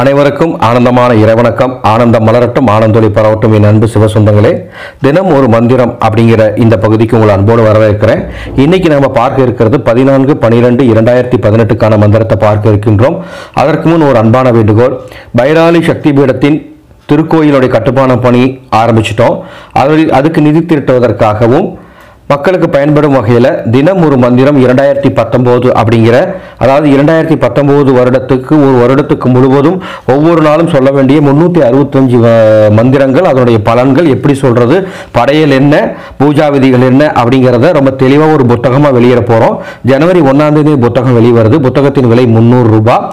அனைவருக்கும் ஆனந்தமான இறைவணக்கம். ஆனந்தம் மலரட்டும் ஆனந்தொலி பரவட்டும் என் அன்பு சிவசொந்தங்களே. தினம் ஒரு மந்திரம் அப்படிங்கிற இந்த பகுதிக்கு உங்களை அன்போடு வரவேற்கிறேன். இன்னைக்கு நம்ம பார்க்க இருக்கிறது பதினான்கு பனிரெண்டு இரண்டாயிரத்தி பதினெட்டுக்கான மந்திரத்தை பார்க்க இருக்கின்றோம். அதற்கு முன் ஒரு அன்பான வேண்டுகோள். பைராலி சக்தி பீடத்தின் திருக்கோயிலுடைய கட்டுமான பணி ஆரம்பிச்சிட்டோம். அதில் அதுக்கு நிதி திரட்டுவதற்காகவும் மக்களுக்கு பயன்படும் வகையில் தினம் ஒரு மந்திரம் இரண்டாயிரத்தி பத்தொம்போது அப்படிங்கிற அதாவது இரண்டாயிரத்தி பத்தொம்போது வருடத்துக்கு ஒரு வருடத்துக்கு முழுவதும் ஒவ்வொரு நாளும் சொல்ல வேண்டிய முன்னூற்றி அறுபத்தஞ்சு மந்திரங்கள் அதனுடைய பலன்கள் எப்படி சொல்கிறது படையல் என்ன பூஜா விதிகள் என்ன அப்படிங்கிறத ரொம்ப தெளிவாக ஒரு புத்தகமாக வெளியிட போகிறோம் ஜனவரி ஒன்றாம் தேதி புத்தகம் வெளிவருது. புத்தகத்தின் விலை முந்நூறு ரூபாய்.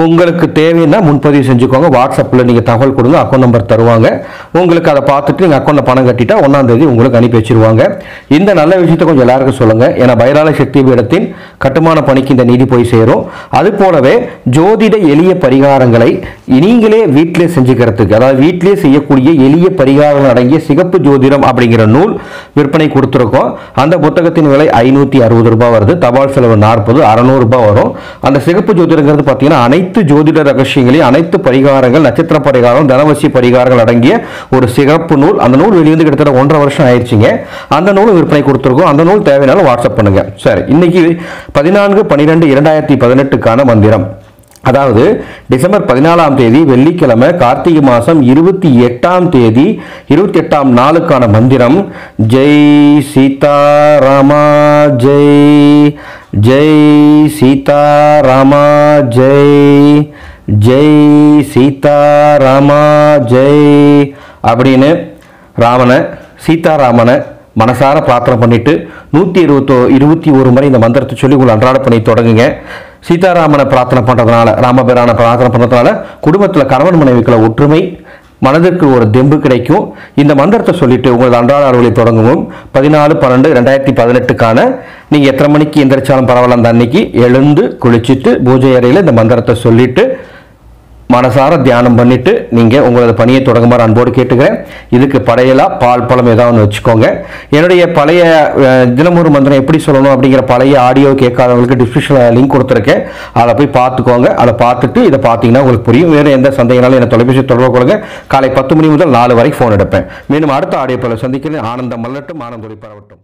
உங்களுக்கு தேவைன்னா முன்பதிவு செஞ்சுக்கோங்க. வாட்ஸ்அப்பில் நீங்கள் தகவல் கொடுங்க அக்கௌண்ட் நம்பர் தருவாங்க. உங்களுக்கு அதை பார்த்துட்டு நீங்கள் அக்கௌண்ட்டில் பணம் கட்டிட்டா ஒன்றாந்தேதி உங்களுக்கு அனுப்பி வச்சிருவாங்க. இந்த நல்ல விஷயத்தை கொஞ்சம் எல்லாருக்கும் சொல்லுங்கள் ஏன்னா பைரால சக்தி பீடத்தின் கட்டுமான பணிக்கு இந்த நிதி போய் சேரும். அது போலவே ஜோதிட எளிய பரிகாரங்களை நீங்களே வீட்டிலே செஞ்சுக்கிறதுக்கு அதாவது வீட்டிலே செய்யக்கூடிய எளிய பரிகாரங்கள் அடங்கிய சிகப்பு ஜோதிடம் அப்படிங்கிற நூல் விற்பனை கொடுத்துருக்கோம். அந்த புத்தகத்தின் விலை ஐநூற்றி அறுபது ரூபாய் வருது. தபால் செலவு நாற்பது அறநூறுபா வரும். அந்த சிகப்பு ஜோதிடங்கிறது பார்த்தீங்கன்னா அனைத்து ஜோதிட ரகசியங்களையும் அனைத்து பரிகாரங்கள் நட்சத்திர பரிகாரம் தனவசி பரிகாரங்கள் அடங்கிய ஒரு சிகப்பு நூல். அந்த நூல் வெளிவந்து கிட்டத்தட்ட ஒன்றரை வருஷம் ஆயிடுச்சுங்க. அந்த நூல் விற்பனை கொடுத்துருக்கோம். அந்த நூல் தேவைனாலும் வாட்ஸ்அப் பண்ணுங்கள் சரி இன்னைக்கு பதினான்கு பன்னிரெண்டு இரண்டாயிரத்தி பதினெட்டுக்கான மந்திரம். அதாவது டிசம்பர் பதினாலாம் தேதி வெள்ளிக்கிழமை கார்த்திகை மாதம் இருபத்தி எட்டாம் தேதி இருபத்தி எட்டாம் நாளுக்கான மந்திரம் ஜெய் சீதாராமா ஜெய் ஜெய் சீதாராமா ஜெய் ஜெய் சீதாராமா ஜெய் அப்படின்னு ராமனை சீதாராமனை மனசார பிரார்த்தனை பண்ணிட்டு நூற்றி இருபத்தோ இருபத்தி ஒரு முறை இந்த மந்திரத்தை சொல்லி உங்களை அன்றாட பண்ணி தொடங்குங்க. சீதாராமனை பிரார்த்தனை பண்ணுறதுனால ராமபிரானை பிரார்த்தனை பண்ணுறதுனால குடும்பத்தில் கணவன் மனைவிக்குள்ள ஒற்றுமை மனதிற்கு ஒரு தெம்பு கிடைக்கும். இந்த மந்திரத்தை சொல்லிட்டு உங்களது அன்றாட அறுவலை தொடங்கவும். பதினாலு பன்னெண்டு ரெண்டாயிரத்தி பதினெட்டுக்கான நீங்கள் எத்தனை மணிக்கு எந்திரிச்சாலும் பரவாயில்ல. அந்த அன்னைக்கு எழுந்து குளிச்சுட்டு பூஜை அறையில் இந்த மந்திரத்தை சொல்லிட்டு மனசார தியானம் பண்ணிட்டு நீங்கள் உங்களது பணியை தொடங்குமாறு அன்போடு கேட்டுக்கிறேன். இதுக்கு படையலாக பால் பழம் ஏதாவது ஒன்று வச்சுக்கோங்க. என்னுடைய பழைய அஹ், தினமொரு மந்திரம் எப்படி சொல்லணும் அப்படிங்கிற பழைய ஆடியோ கேட்காதவங்களுக்கு டிஸ்கிரிப்ஷனில் லிங்க் கொடுத்துருக்கேன். அதை போய் பார்த்துக்கோங்க. அதை பார்த்துட்டு இதை பார்த்தீங்கன்னா உங்களுக்கு புரியும். வேறு எந்த சந்தேகனாலும் என்ன தொலைபேசி தொடர்பு கொள்ளுங்க. காலை பத்து மணி முதல் நாலு வரை ஃபோன் எடுப்பேன். மீண்டும் அடுத்த ஆடியோ பல சந்திக்கிறேன். ஆனந்தம் மல்லட்டும் ஆனந்தொழி பரவட்டும்.